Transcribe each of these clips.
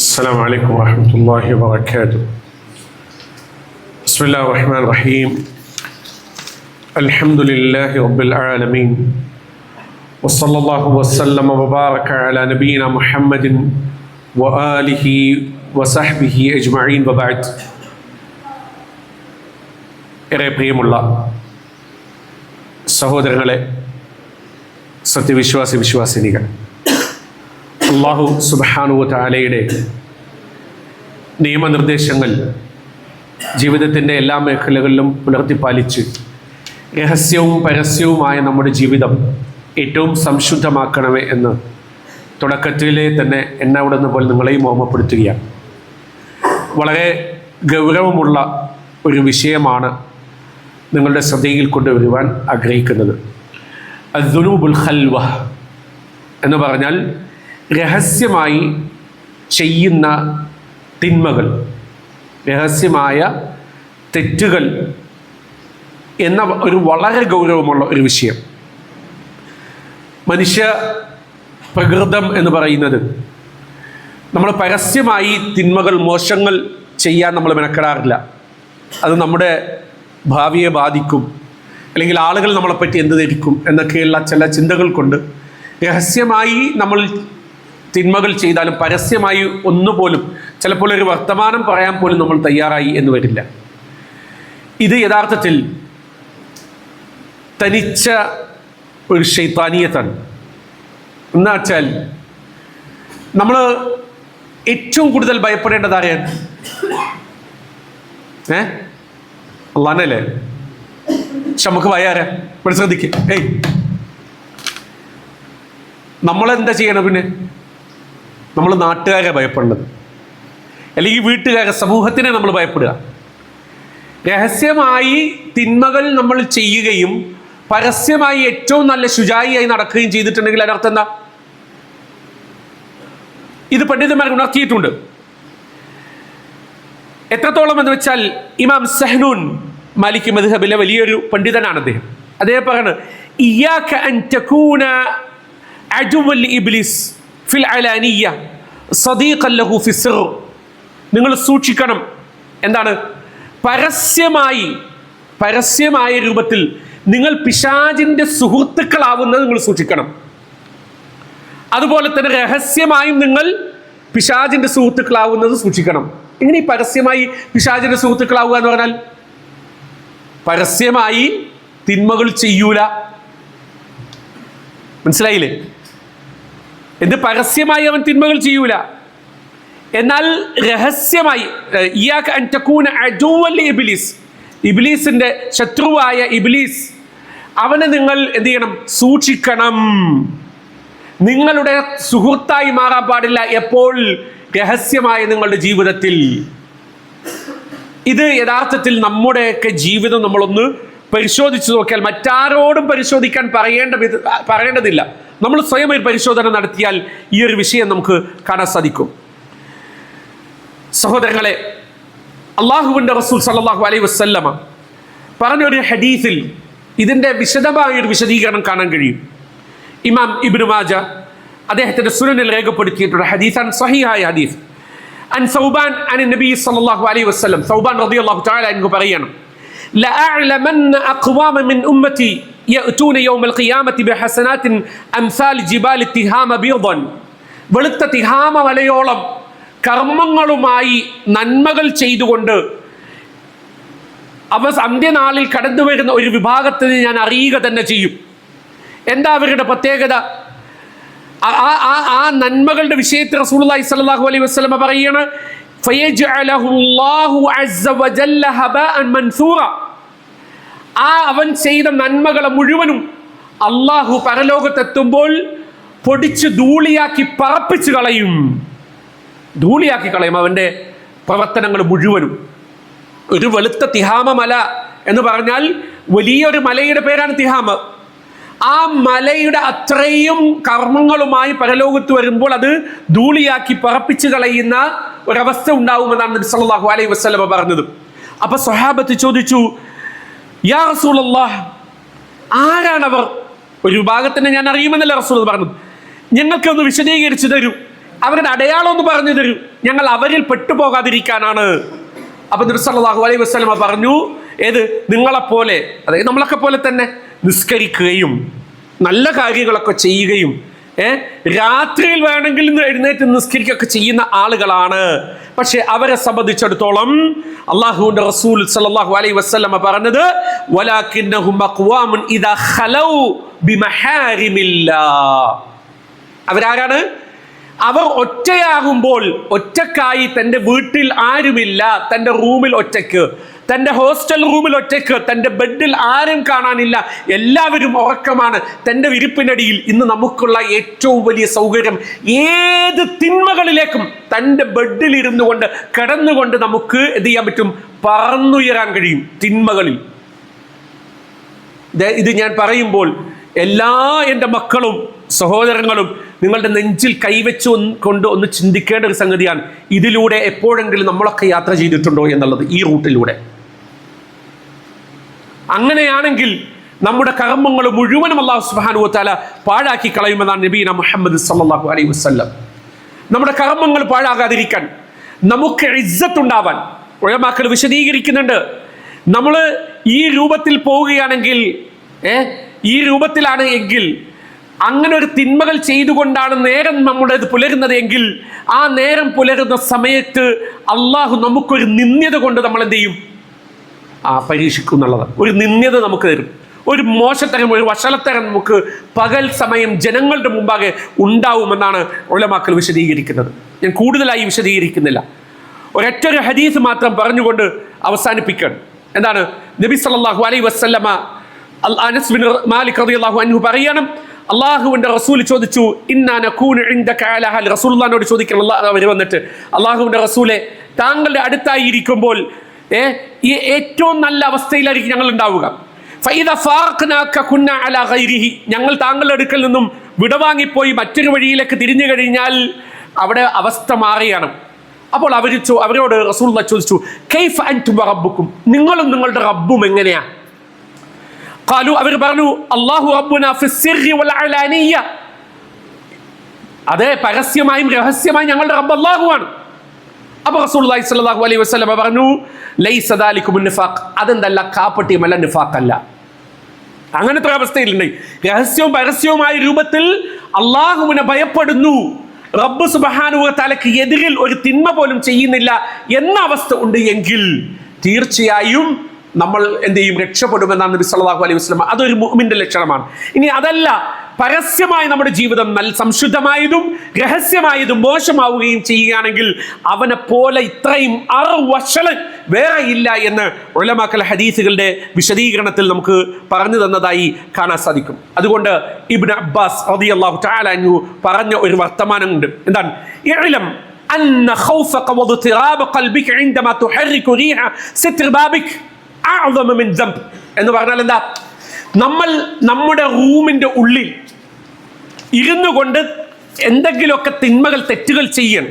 السلام عليكم ورحمة الله وبركاته بسم الله الرحمن الرحيم الحمد لله رب العالمين وصلى الله وسلم وبارك على نبينا محمد وآله وصحبه أجمعين وبعد ഏറെ പ്രിയമുള്ള സഹോദരങ്ങളെ സത്യവിശ്വാസി വിശ്വാസിനികൾ അള്ളാഹു സുബാനു താലയുടെ നിയമനിർദ്ദേശങ്ങൾ ജീവിതത്തിന്റെ എല്ലാ മേഖലകളിലും പുലർത്തിപ്പാലിച്ച് രഹസ്യവും പരസ്യവുമായ നമ്മുടെ ജീവിതം ഏറ്റവും സംശുദ്ധമാക്കണമേ എന്ന് തുടക്കത്തിലെ തന്നെ എന്നെ അവിടെ നിന്ന് പോലെ നിങ്ങളെയും ഓർമ്മപ്പെടുത്തുകയാണ്. വളരെ ഗൗരവമുള്ള ഒരു വിഷയമാണ് നിങ്ങളുടെ ശ്രദ്ധയിൽ കൊണ്ടുവരുവാൻ ആഗ്രഹിക്കുന്നത്. അദ്ദുനൂബുൽ ഹൽവ എന്ന് പറഞ്ഞാൽ രഹസ്യമായി ചെയ്യുന്ന തിന്മകൾ രഹസ്യമായ തെറ്റുകൾ എന്ന ഒരു വളരെ ഗൗരവമുള്ള ഒരു വിഷയം. മനുഷ്യ പ്രകൃതം എന്ന് പറയുന്നത് നമ്മൾ പരസ്യമായി തിന്മകൾ മോശങ്ങൾ ചെയ്യാൻ നമ്മൾ മെനക്കെടാറില്ല. അത് നമ്മുടെ ഭാവിയെ ബാധിക്കും. അല്ലെങ്കിൽ ആളുകൾ നമ്മളെപ്പറ്റി എന്ത് ധരിക്കും എന്നൊക്കെയുള്ള ചില ചിന്തകൾ കൊണ്ട് രഹസ്യമായി നമ്മൾ തിന്മകൾ ചെയ്താലും പരസ്യമായി ഒന്നുപോലും ചിലപ്പോൾ ഒരു വർത്തമാനം പറയാൻ പോലും നമ്മൾ തയ്യാറായി എന്ന് വരില്ല. ഇത് യഥാർത്ഥത്തിൽ തനിച്ച ഒരു ശൈത്താനീയത്താണ് എന്നാ വെച്ചാൽ നമ്മൾ ഏറ്റവും കൂടുതൽ ഭയപ്പെടേണ്ടത് ആരെയാണ്? ഏ? അള്ളാനല്ലേ പക്ഷെ നമുക്ക് ഭയാരാ ഇവിടെ ശ്രദ്ധിക്കുക ഏയ്. നമ്മളെന്താ ചെയ്യണം പിന്നെ? നമ്മൾ നാട്ടുകാരെ ഭയപ്പെടേണ്ടത്. അല്ലെങ്കിൽ വീട്ടുകാരെ സമൂഹത്തിനെ നമ്മൾ ഭയപ്പെടുക. രഹസ്യമായി തിന്മകൾ നമ്മൾ ചെയ്യുകയും പരസ്യമായി ഏറ്റവും നല്ല ശുചായിയായി നടക്കുകയും ചെയ്തിട്ടുണ്ടെങ്കിൽ അതിനർത്ഥം എന്താ? ഇത് പണ്ഡിതന്മാർ ഉണർത്തിയിട്ടുണ്ട്. എത്രത്തോളം എന്ന് വെച്ചാൽ ഇമാം സെഹനൂൻ മാലിക് മദ്ഹബിലെ വലിയൊരു പണ്ഡിതനാണ് അദ്ദേഹം. അദ്ദേഹം പറയുന്നത് അൻ തകൂന ഫിൽ അലാനിയ ലഹു ഫി സിർ. നിങ്ങൾ സൂക്ഷിക്കണം. എന്താണ്? പരസ്യമായി പരസ്യമായ രൂപത്തിൽ നിങ്ങൾ പിശാജിന്റെ സുഹൃത്തുക്കളാവുന്നത് നിങ്ങൾ സൂക്ഷിക്കണം. അതുപോലെ തന്നെ രഹസ്യമായും നിങ്ങൾ പിശാജിന്റെ സുഹൃത്തുക്കളാവുന്നത് സൂക്ഷിക്കണം. എങ്ങനെ ഈ പരസ്യമായി പിശാജിന്റെ സുഹൃത്തുക്കളാവുക എന്ന് പറഞ്ഞാൽ? പരസ്യമായി തിന്മകൾ ചെയ്യൂല. മനസ്സിലായില്ലേ? എന്ത് പരസ്യമായി അവൻ തിന്മകൾ ചെയ്യൂല. എന്നാൽ രഹസ്യമായി ഇബിലീസ്. ഇബിലീസിന്റെ ശത്രുവായ ഇബിലീസ്. അവനെ നിങ്ങൾ എന്ത് ചെയ്യണം? സൂക്ഷിക്കണം. നിങ്ങളുടെ സുഹൃത്തായി മാറാൻ പാടില്ല എപ്പോൾ? രഹസ്യമായ നിങ്ങളുടെ ജീവിതത്തിൽ. ഇത് യഥാർത്ഥത്തിൽ നമ്മുടെയൊക്കെ ജീവിതം നമ്മളൊന്ന് പരിശോധിച്ചു നോക്കിയാൽ മറ്റാരോടും പരിശോധിക്കാൻ പറയേണ്ട പറയേണ്ടതില്ല. നമ്മൾ സ്വയം ഒരു പരിശോധന നടത്തിയാൽ ഈ ഒരു വിഷയം നമുക്ക് കാണാൻ സാധിക്കും. സഹോദരങ്ങളെ അള്ളാഹുവിന്റെ റസൂൽ സല്ലാഹു അലൈ വസ്ല്ലമ പറഞ്ഞൊരു ഹദീസിൽ ഇതിന്റെ വിശദമായ ഒരു വിശദീകരണം കാണാൻ കഴിയും. ഇമാം ഇബ്നു മാജ അദ്ദേഹത്തിന്റെ സുനനിൽ രേഖപ്പെടുത്തിയിട്ടുള്ള ഹദീസാണ് സഹിഹായ ഹദീസ്. അൻ സൗബാൻ അൻ നബി സല്ലല്ലാഹു അലൈഹി വസല്ലം സൗബാൻ റളിയല്ലാഹു തആല എനിക്ക് പറയണം മിൻ വെളുത്ത തിഹാമ വലയോളം കർമ്മങ്ങളുമായി നന്മകൾ ചെയ്തുകൊണ്ട് അവ അന്ത്യനാളിൽ കടന്നു വരുന്ന ഒരു വിഭാഗത്തിന് ഞാൻ അറിയുക തന്നെ ചെയ്യും. എന്താ അവരുടെ പ്രത്യേകത? ആ ആ നന്മകളുടെ വിഷയത്തിൽ റസൂലുള്ളാഹി സ്വല്ലല്ലാഹു അലൈഹി വസല്ലം പറയുകയാണ് ഫയജ്അലഹുല്ലാഹു അസ്സ വജല്ല ഹബാഅൻ മൻസൂറ. ആ അവൻ ചെയ്ത നന്മകളെ മുഴുവനും അള്ളാഹു പരലോകത്തെത്തുമ്പോൾ പൊടിച്ച് ധൂളിയാക്കി പറപ്പിച്ച് കളയും. ധൂളിയാക്കി കളയും അവന്റെ പ്രവർത്തനങ്ങൾ മുഴുവനും. ഒരു വെളുത്ത തിഹാമ മല എന്ന് പറഞ്ഞാൽ വലിയൊരു മലയുടെ പേരാണ് തിഹാമ. ആ മലയുടെ അത്രയും കർമ്മങ്ങളുമായി പരലോകത്ത് വരുമ്പോൾ അത് ധൂളിയാക്കി പറപ്പിച്ച് കളയുന്ന ഒരവസ്ഥ ഉണ്ടാവുമെന്നാണ് നബി സല്ലല്ലാഹു അലൈഹി വസല്ലമ പറഞ്ഞത്. അപ്പൊ സ്വഹാബത്ത് ചോദിച്ചു റസൂലല്ലാഹ് ആരാണവർ? ഒരു വിഭാഗത്തിനെ ഞാൻ അറിയുമെന്നല്ല റസൂൽ പറഞ്ഞത്. ഞങ്ങൾക്കൊന്ന് വിശദീകരിച്ചു തരൂ. അവരുടെ അടയാളം ഒന്ന് പറഞ്ഞു തരൂ. ഞങ്ങൾ അവരിൽ പെട്ടുപോകാതിരിക്കാനാണ്. അപ്പൊ നിർസല്ലാഹു അലൈഹി വസ്ലമ പറഞ്ഞു ഏത്? നിങ്ങളെപ്പോലെ അതായത് നമ്മളൊക്കെ പോലെ തന്നെ നിസ്കരിക്കുകയും നല്ല കാര്യങ്ങളൊക്കെ ചെയ്യുകയും ഏ? രാത്രിയിൽ വേണമെങ്കിൽ എഴുന്നേറ്റ് നിസ്കരിക്കുകയൊക്കെ ചെയ്യുന്ന ആളുകളാണ്. പക്ഷെ അവരെ സംബന്ധിച്ചിടത്തോളം അള്ളാഹുവിന്റെ റസൂൽ സല്ലല്ലാഹു അലൈഹി വസല്ലമ പറഞ്ഞത് ഇദാ ബിമഹാരിമില്ലാ. അവരാരാണ്? അവർ ഒറ്റയാകുമ്പോൾ ഒറ്റക്കായി തന്റെ വീട്ടിൽ ആരുമില്ല തന്റെ റൂമിൽ ഒറ്റയ്ക്ക്. തന്റെ ഹോസ്റ്റൽ റൂമിൽ ഒറ്റയ്ക്ക് തന്റെ ബെഡിൽ ആരും കാണാനില്ല. എല്ലാവരും ഉറക്കമാണ്. തന്റെ വിരിപ്പിനടിയിൽ ഇന്ന് നമുക്കുള്ള ഏറ്റവും വലിയ സൗകര്യം ഏത് തിന്മകളിലേക്കും തന്റെ ബെഡിൽ ഇരുന്നു കൊണ്ട് കിടന്നുകൊണ്ട് നമുക്ക് എന്ത് ചെയ്യാൻ പറ്റും? പറന്നുയരാൻ കഴിയും തിന്മകളിൽ. ഇത് ഞാൻ പറയുമ്പോൾ എല്ലാ എന്റെ മക്കളും സഹോദരങ്ങളും നിങ്ങളുടെ നെഞ്ചിൽ കൈവച്ച് കൊണ്ട് ഒന്ന് ചിന്തിക്കേണ്ട ഒരു സംഗതിയാണ് ഇതിലൂടെ എപ്പോഴെങ്കിലും നമ്മളൊക്കെ യാത്ര ചെയ്തിട്ടുണ്ടോ എന്നുള്ളത് ഈ റൂട്ടിലൂടെ. അങ്ങനെയാണെങ്കിൽ നമ്മുടെ കർമ്മങ്ങൾ മുഴുവനും അള്ളാഹു സുബ്ഹാനഹു വതആല പാഴാക്കി കളയുമെന്നാണ് നബീന മുഹമ്മദ് സല്ലാഹു അലൈ വസല്ലം. നമ്മുടെ കർമ്മങ്ങൾ പാഴാകാതിരിക്കാൻ നമുക്ക് ഇജ്ജത്തുണ്ടാവാൻ ഉഴമാക്കൾ വിശദീകരിക്കുന്നുണ്ട്. നമ്മൾ ഈ രൂപത്തിൽ പോവുകയാണെങ്കിൽ ഏ? ഈ രൂപത്തിലാണ് എങ്കിൽ അങ്ങനെ ഒരു തിന്മകൾ ചെയ്തുകൊണ്ടാണ് നേരം നമ്മുടെ പുലരുന്നത് എങ്കിൽ ആ നേരം പുലരുന്ന സമയത്ത് അള്ളാഹു നമുക്കൊരു നിന്ദ്യത കൊണ്ട് നമ്മൾ എന്ത് ചെയ്യും ആ പരീക്ഷിക്കും എന്നുള്ളതാണ് ഒരു നിന്ദ്യത നമുക്ക് തരും. ഒരു മോശത്തരം ഒരു വഷളത്തരം നമുക്ക് പകൽ സമയം ജനങ്ങളുടെ മുമ്പാകെ ഉണ്ടാവുമെന്നാണ് ഉലമാക്കൾ വിശദീകരിക്കുന്നത്. ഞാൻ കൂടുതലായി വിശദീകരിക്കുന്നില്ല. ഒരൊറ്റ ഒരു ഹദീസ് മാത്രം പറഞ്ഞുകൊണ്ട് അവസാനിപ്പിക്കണം എന്താണ്? നബി സല്ലാഹു അലൈ വസല്ലമ അൽ- അനസ് ബിൻ മാലിക് റളിയല്ലാഹു അൻഹു പറയണം അള്ളാഹുവിന്റെ റസൂൽ ചോദിച്ചു ഹൽ ചോദിക്കണം. അവർ വന്നിട്ട് അള്ളാഹുവിന്റെ റസൂലെ താങ്കളുടെ അടുത്തായി ഇരിക്കുമ്പോൾ ഏ ഈ ഏറ്റവും നല്ല അവസ്ഥയിലായിരിക്കും ഞങ്ങൾ ഉണ്ടാവുക. ഞങ്ങൾ താങ്കളുടെ അടുക്കൽ നിന്നും വിടവാങ്ങിപ്പോയി മറ്റൊരു വഴിയിലേക്ക് തിരിഞ്ഞു കഴിഞ്ഞാൽ അവിടെ അവസ്ഥ മാറിയാണ് അപ്പോൾ അവർ അവരോട് റസൂൽ ചോദിച്ചു അൻതും റബ്ബുക്കും? നിങ്ങളും നിങ്ങളുടെ റബ്ബും എങ്ങനെയാ? ഖാലു അവർ പറഞ്ഞു അള്ളാഹു റബ്ബുന ഫിസ്സിർരി വൽ അലാനിയ. അതെ പരസ്യമായും രഹസ്യമായും ഞങ്ങളുടെ റബ്ബ് അല്ലാഹുവാണ്. അപ്പൊ റസൂലുള്ളാഹി സ്വല്ലല്ലാഹു അലൈഹി വസല്ലം പറഞ്ഞു ലൈസ ദാലികും നിഫാഖ്. അതെന്തല്ല കാപ്പട്ടിയുമല്ല നിഫാഖല്ല. അങ്ങനത്തെ അവസ്ഥയിലുണ്ട്. രഹസ്യവും പരസ്യവുമായ രൂപത്തിൽ അള്ളാഹുവിനെ ഭയപ്പെടുന്നു. റബ്ബ് സുബഹാനുവ തലക്ക് എതിരിൽ ഒരു തിന്മ പോലും ചെയ്യുന്നില്ല എന്ന അവസ്ഥ ഉണ്ട് എങ്കിൽ തീർച്ചയായും നമ്മൾ എന്ത് ചെയ്യും രക്ഷപ്പെടുമെന്നാണ് നബി സല്ലല്ലാഹു അലൈഹി വസല്ലം അതൊരു മുഅ്മിന്റെ ലക്ഷണമാണ് ഇനി അതല്ല പരസ്യമായി നമ്മുടെ ജീവിതം നല്ല സംശുദ്ധമായതും രഹസ്യമായതും മോശമാവുകയും ചെയ്യുകയാണെങ്കിൽ അവനെ പോലെ ഇത്രയും അറുവശലൻ വേറെ ഇല്ല എന്ന് ഉലമാക്കൽ ഹദീസുകളുടെ വിശദീകരണത്തിൽ നമുക്ക് പറഞ്ഞു തന്നതായി കാണാൻ സാധിക്കും അതുകൊണ്ട് ഇബ്ൻ അബ്ബാസ് റളിയല്ലാഹു തആല അൻഹു പറഞ്ഞ ഒരു വർത്തമാനമുണ്ട് എന്താണ് ഇഅലം أن خوفك واضطراب قلبك عندما تحرك ريح ستر بابك أعظم من ذنب എന്ന് പറഞ്ഞാൽ എന്താ? നമ്മൾ നമ്മുടെ റൂമിന്റെ ഉള്ളിൽ ഇരുന്നു കൊണ്ട് എന്തെങ്കിലുമൊക്കെ തിന്മകൾ തെറ്റുകൾ ചെയ്യണം.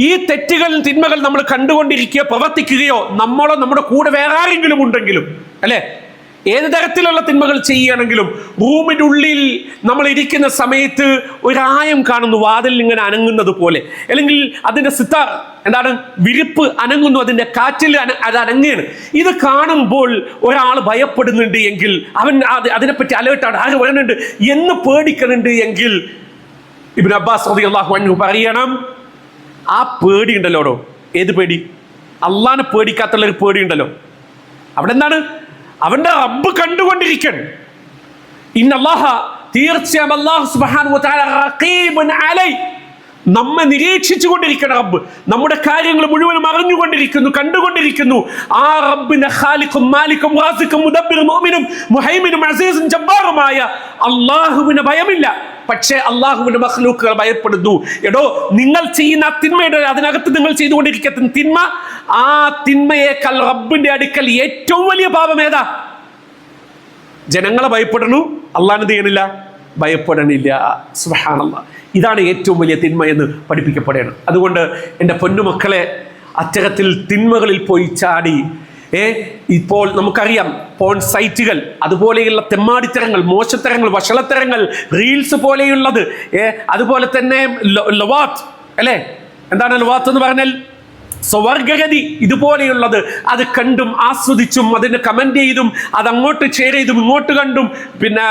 ഈ തെറ്റുകൾ തിന്മകൾ നമ്മൾ കണ്ടുകൊണ്ടിരിക്കുകയോ പ്രവർത്തിക്കുകയോ നമ്മളോ നമ്മുടെ കൂടെ വേറെ ആരെങ്കിലും ഉണ്ടെങ്കിലും അല്ലേ? ഏത് തരത്തിലുള്ള തിന്മകൾ ചെയ്യുകയാണെങ്കിലും റൂമിന്റെ ഉള്ളിൽ നമ്മൾ ഇരിക്കുന്ന സമയത്ത് ഒരായം കാണുന്നു വാതിൽ ഇങ്ങനെ അനങ്ങുന്നത് പോലെ. അല്ലെങ്കിൽ അതിന്റെ സിത്താർ എന്താണ് വിരിപ്പ് അനങ്ങുന്നു അതിന്റെ കാറ്റിൽ അത് അനങ്ങുകയാണ്. ഇത് കാണുമ്പോൾ ഒരാൾ ഭയപ്പെടുന്നുണ്ട് എങ്കിൽ അവൻ അത് അതിനെപ്പറ്റി അലേർട്ടാണ് ആര് വരുന്നുണ്ട് എന്ന് പേടിക്കുന്നുണ്ട് എങ്കിൽ ഇബിൻ അബ്ബാസ് റളിയല്ലാഹു അൻഹു പറയണം ആ പേടി ഉണ്ടല്ലോടോ? ഏത് പേടി? അള്ളാഹിനെ പേടിക്കാത്തുള്ള ഒരു പേടി ഉണ്ടല്ലോ. അവിടെ എന്താണ്? അവന്റെ റബ്ബ് കണ്ടുകൊണ്ടിരിക്കൻ. ഇന്നല്ലാഹ തീർച്ചയായും വതആല റഖീബുൻ അലൈ. നമ്മെ നിരീക്ഷിച്ചു കൊണ്ടിരിക്കണം റബ്ബ്. നമ്മുടെ കാര്യങ്ങൾ മുഴുവനും അറിഞ്ഞുകൊണ്ടിരിക്കുന്നു കണ്ടുകൊണ്ടിരിക്കുന്നു. ആ റബ്ബിന്റെ ഖാലിഖും മാലിക്കും റാസിക്കും മുദബ്ബിറും മുഅ്മിനും മുഹൈമിനും അസീസും ജബ്ബാറുമായ അള്ളാഹുവിന് ഭയമില്ല. പക്ഷേ അള്ളാഹുവിന്റെ മഖ്ലൂക്കുകൾ ഭയപ്പെടുന്നു. എടോ നിങ്ങൾ ചെയ്യുന്ന തിന്മയുടെ അതിനകത്ത് നിങ്ങൾ ചെയ്തുകൊണ്ടിരിക്കുന്ന തിന്മ ആ തിന്മയേക്കാൾ റബ്ബിന്റെ അടുക്കൽ ഏറ്റവും വലിയ പാപം ഏതാ? ജനങ്ങളെ ഭയപ്പെടണു. അള്ളാഹ് ചെയ്യണില്ല? ഭയപ്പെടണില്ല. സുഹാണല്ല ഇതാണ് ഏറ്റവും വലിയ തിന്മ എന്ന് പഠിപ്പിക്കപ്പെടുകയാണ്. അതുകൊണ്ട് എന്റെ പൊന്നുമക്കളെ അത്തരത്തിൽ തിന്മകളിൽ പോയി ചാടി ഏ ഇപ്പോൾ നമുക്കറിയാം പോൺ സൈറ്റുകൾ അതുപോലെയുള്ള തെമ്മാടിത്തരങ്ങൾ മോശത്തരങ്ങൾ വഷളത്തരങ്ങൾ റീൽസ് പോലെയുള്ളത് ഏ അതുപോലെ തന്നെ ലൊവാത്ത് അല്ലേ? എന്താണ് ലൊവാത്ത് എന്ന് പറഞ്ഞാൽ? സ്വർഗഗതി ഇതുപോലെയുള്ളത്. അത് കണ്ടും ആസ്വദിച്ചും അതിന് കമന്റ് ചെയ്തും അത് അങ്ങോട്ട് ഷെയർ ചെയ്തും ഇങ്ങോട്ട് കണ്ടും പിന്നെ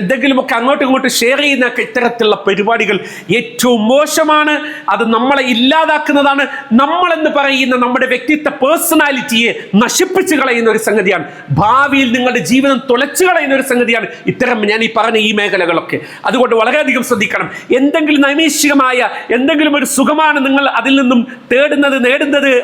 എന്തെങ്കിലുമൊക്കെ അങ്ങോട്ടും ഇങ്ങോട്ടും ഷെയർ ചെയ്യുന്ന ഇത്തരത്തിലുള്ള പരിപാടികൾ ഏറ്റവും മോശമാണ്. അത് നമ്മളെ ഇല്ലാതാക്കുന്നതാണ്. നമ്മളെന്ന് പറയുന്ന നമ്മുടെ വ്യക്തിത്വ പേഴ്സണാലിറ്റിയെ നശിപ്പിച്ചു കളയുന്ന ഒരു സംഗതിയാണ്. ഭാവിയിൽ നിങ്ങളുടെ ജീവിതം തുലച്ചു കളയുന്ന ഒരു സംഗതിയാണ് ഇത്തരം ഞാൻ ഈ പറഞ്ഞ ഈ മേഖലകളൊക്കെ. അതുകൊണ്ട് വളരെയധികം ശ്രദ്ധിക്കണം. എന്തെങ്കിലും നൈമിഷികമായ എന്തെങ്കിലും ഒരു സുഖമാണ് നിങ്ങൾ അതിൽ നിന്നും തേടുന്നത് നേടുന്നത്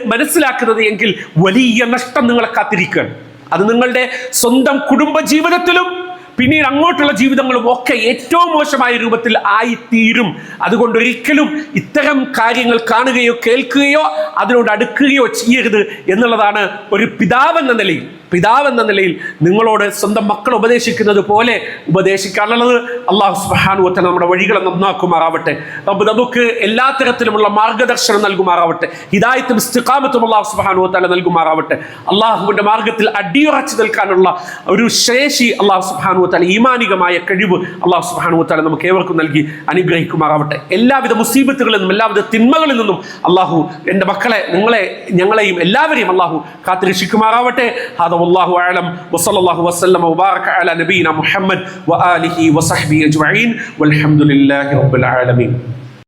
മനസ്സിലാക്കുന്നത് എങ്കിൽ വലിയ നഷ്ടം നിങ്ങളെ കാത്തിരിക്കുകയാണ്. അത് നിങ്ങളുടെ സ്വന്തം കുടുംബ ജീവിതത്തിലും പിന്നീട് അങ്ങോട്ടുള്ള ജീവിതങ്ങളും ഒക്കെ ഏറ്റവും മോശമായ രൂപത്തിൽ ആയിത്തീരും. അതുകൊണ്ട് ഒരിക്കലും ഇത്തരം കാര്യങ്ങൾ കാണുകയോ കേൾക്കുകയോ അതിനോട് അടുക്കുകയോ ചെയ്യരുത് എന്നുള്ളതാണ് ഒരു പിതാവെന്ന നിലയിൽ. പിതാവെന്ന നിലയിൽ നിങ്ങളോട് സ്വന്തം മക്കൾ ഉപദേശിക്കുന്നത് പോലെ ഉപദേശിക്കാനുള്ളത് അള്ളാഹു സുബാനുവത്തൻ നമ്മുടെ വഴികളെ നന്നാക്കുമാറാവട്ടെ. അപ്പം നമുക്ക് എല്ലാ തരത്തിലുമുള്ള മാർഗദർശനം നൽകുമാറാവട്ടെ. ഹിതായത്തും ഇസ്തിഖാമത്തും അള്ളാഹു സുബാനുവത്തല നൽകുമാറാവട്ടെ. അള്ളാഹുവിന്റെ മാർഗത്തിൽ അടിയുറച്ചു നിൽക്കാനുള്ള ഒരു ശേഷി അള്ളാഹു സുബാനുവത്തല ഈമാനികമായ കഴിവ് അള്ളാഹു സുബാനുവത്തല നമുക്ക് ഏവർക്കും നൽകി അനുഗ്രഹിക്കുമാറാവട്ടെ. എല്ലാവിധ മുസീബത്തുകളിൽ നിന്നും എല്ലാവിധ തിന്മകളിൽ നിന്നും അള്ളാഹു എന്റെ മക്കളെ നിങ്ങളെ ഞങ്ങളെയും എല്ലാവരെയും അള്ളാഹു കാത്തിരക്ഷിക്കുമാറാവട്ടെ. അത് والله أعلم وصلى الله وسلم وبارك على نبينا محمد وآله وصحبه أجمعين والحمد لله رب العالمين